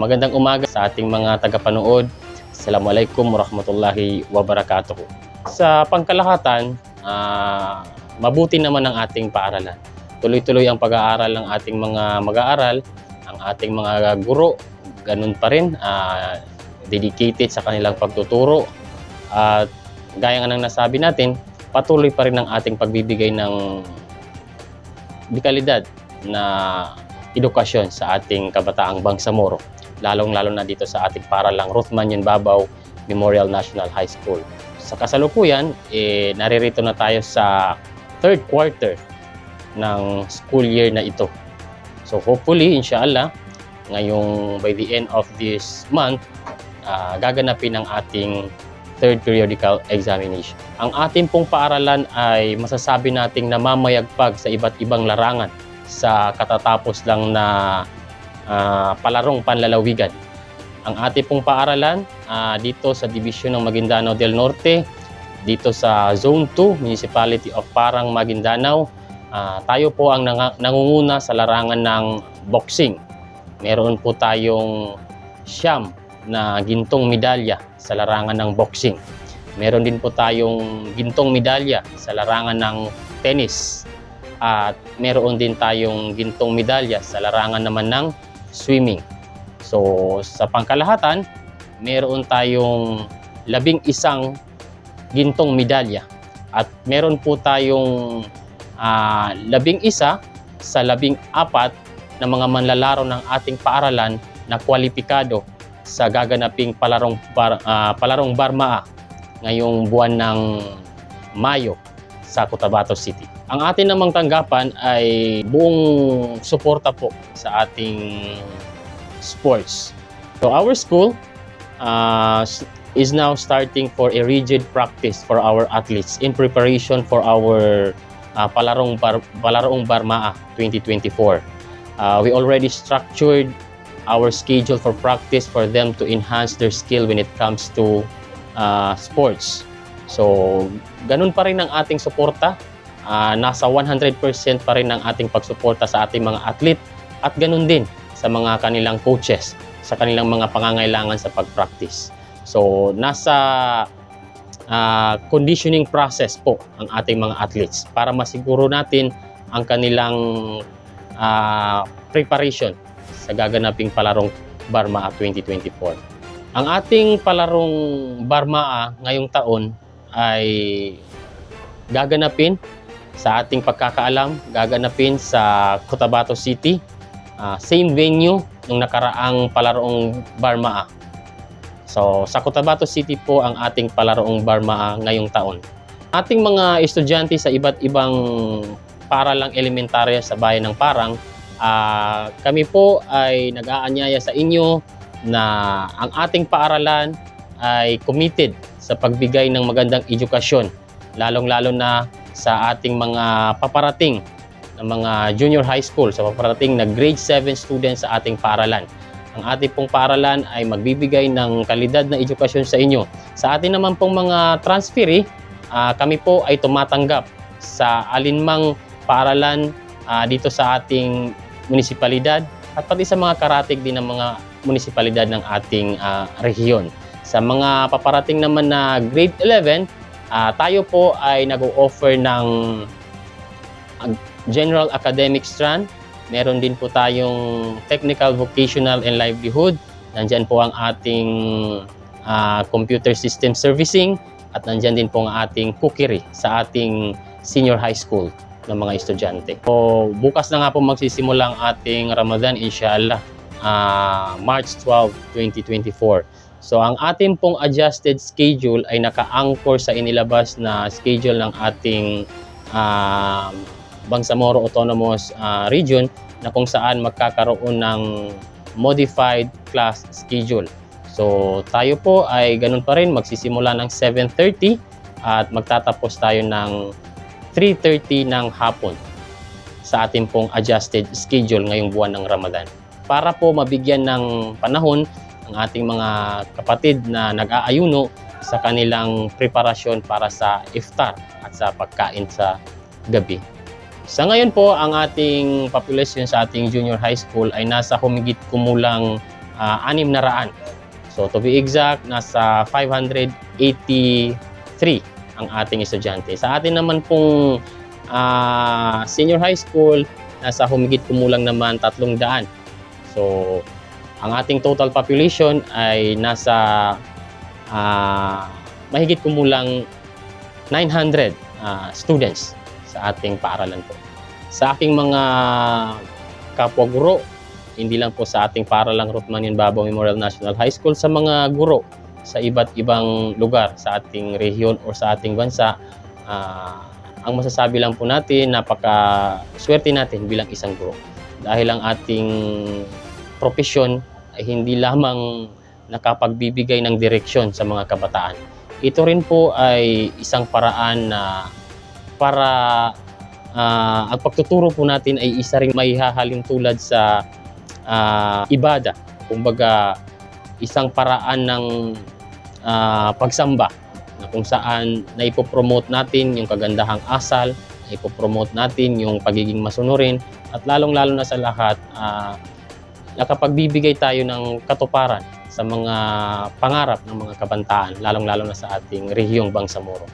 magandang umaga sa ating mga tagapanood. Assalamualaikum warahmatullahi wabarakatuh. Sa pangkalahatan, ah, mabuti naman ang ating paaralan. Tuloy-tuloy ang pag-aaral ng ating mga mag-aaral, ang ating mga guro, ganun pa rin, ah, dedicated sa kanilang pagtuturo. At gaya nga ng nasabi natin, patuloy pa rin ang ating pagbibigay ng dekalidad na edukasyon sa ating kabataang Bangsamoro, lalong-lalo na dito sa ating paralang Ruthman Babaw Memorial National High School. Sa kasalukuyan, eh, naririto na tayo sa third quarter ng school year na ito. So hopefully, inshallah, ngayong by the end of this month, ah, gaganapin ang ating third periodical examination. Ang ating pong paaralan ay masasabi nating namamayagpag sa iba't ibang larangan sa katatapos lang na ah, palarong panlalawigan. Ang ating pong paaralan ah, dito sa Division ng Maguindanao del Norte, dito sa Zone 2, Municipality of Parang, Maguindanao, ah, tayo po ang nanga- nangunguna sa larangan ng boxing. Meron po tayong siyam na gintong medalya sa larangan ng boxing. Meron din po tayong gintong medalya sa larangan ng tennis. At meron din tayong gintong medalya sa larangan naman ng swimming. So sa pangkalahatan, meron tayong labing isang gintong medalya. At meron po tayong ah, labing isa sa labing apat na mga manlalaro ng ating paaralan na kwalipikado sa gaganaping palarong bar, ah, palarong Barmaa ngayong buwan ng Mayo sa Cotabato City. Ang atin namang tanggapan ay buong suporta po sa ating sports. So our school uh, is now starting for a rigid practice for our athletes in preparation for our uh, Palarong, Bar- Palarong Barmaa 2024. Uh, we already structured our schedule for practice for them to enhance their skill when it comes to uh, sports. So, ganun pa rin ang ating suporta. Ah, nasa 100% pa rin ang ating pagsuporta sa ating mga athlete at ganun din sa mga kanilang coaches sa kanilang mga pangangailangan sa pag-practice. So, nasa ah, conditioning process po ang ating mga athletes para masiguro natin ang kanilang ah, preparation sa gaganaping palarong Barmaa 2024. Ang ating palarong Barmaa ngayong taon ay gaganapin sa ating pagkakaalam, gaganapin sa Cotabato City, ah, same venue nung nakaraang palaroong Barmaa. So, sa Cotabato City po ang ating palaroong Barmaa ngayong taon. Ating mga estudyante sa iba't ibang paralang elementarya sa bayan ng Parang, ah, kami po ay nag-aanyaya sa inyo na ang ating paaralan ay committed sa pagbigay ng magandang edukasyon, lalong-lalo na sa ating mga paparating ng mga junior high school, sa paparating na grade 7 students sa ating paaralan. Ang ating pong paaralan ay magbibigay ng kalidad na edukasyon sa inyo. Sa atin naman pong mga transferee, ah, kami po ay tumatanggap sa alinmang paaralan ah, dito sa ating munisipalidad at pati sa mga karatig din ng mga munisipalidad ng ating ah, rehiyon. Sa mga paparating naman na grade 11, ah, tayo po ay nag-o-offer ng general academic strand. Meron din po tayong technical, vocational, and livelihood. Nandyan po ang ating ah, computer system servicing at nandyan din po ang ating cookery sa ating senior high school ng mga estudyante. So, bukas na nga po magsisimula ang ating Ramadan, inshallah, ah, March 12, 2024. So, ang ating pong adjusted schedule ay naka-anchor sa inilabas na schedule ng ating ah, Bangsamoro Autonomous ah, Region na kung saan magkakaroon ng modified class schedule. So, tayo po ay ganun pa rin, magsisimula ng 7.30 at magtatapos tayo ng 3.30 ng hapon sa ating pong adjusted schedule ngayong buwan ng Ramadan. Para po mabigyan ng panahon ang ating mga kapatid na nag-aayuno sa kanilang preparasyon para sa iftar at sa pagkain sa gabi. Sa ngayon po, ang ating population sa ating junior high school ay nasa humigit kumulang ah, anim na raan. So to be exact, nasa 583 ang ating estudyante. Sa atin naman pong ah, senior high school, nasa humigit kumulang naman 300. So ang ating total population ay nasa ah, mahigit kumulang 900 ah, students sa ating paaralan po. Sa aking mga kapwa guro, hindi lang po sa ating paaralang Ruthmanian Babaw Memorial National High School, sa mga guro sa iba't ibang lugar sa ating rehiyon o sa ating bansa, ah, ang masasabi lang po natin, napaka swerte natin bilang isang guro. Dahil ang ating profesyon ay hindi lamang nakapagbibigay ng direksyon sa mga kabataan. Ito rin po ay isang paraan na para ah, ang pagtuturo po natin ay isa ring may hahalin tulad sa ah, ibada. Kumbaga, isang paraan ng ah, pagsamba na kung saan naipopromote natin yung kagandahang asal, naipopromote natin yung pagiging masunurin, at lalong-lalo na sa lahat, ah, nakapagbibigay tayo ng katuparan sa mga pangarap ng mga kabantaan, lalong-lalo na sa ating rehiyong Bangsamoro.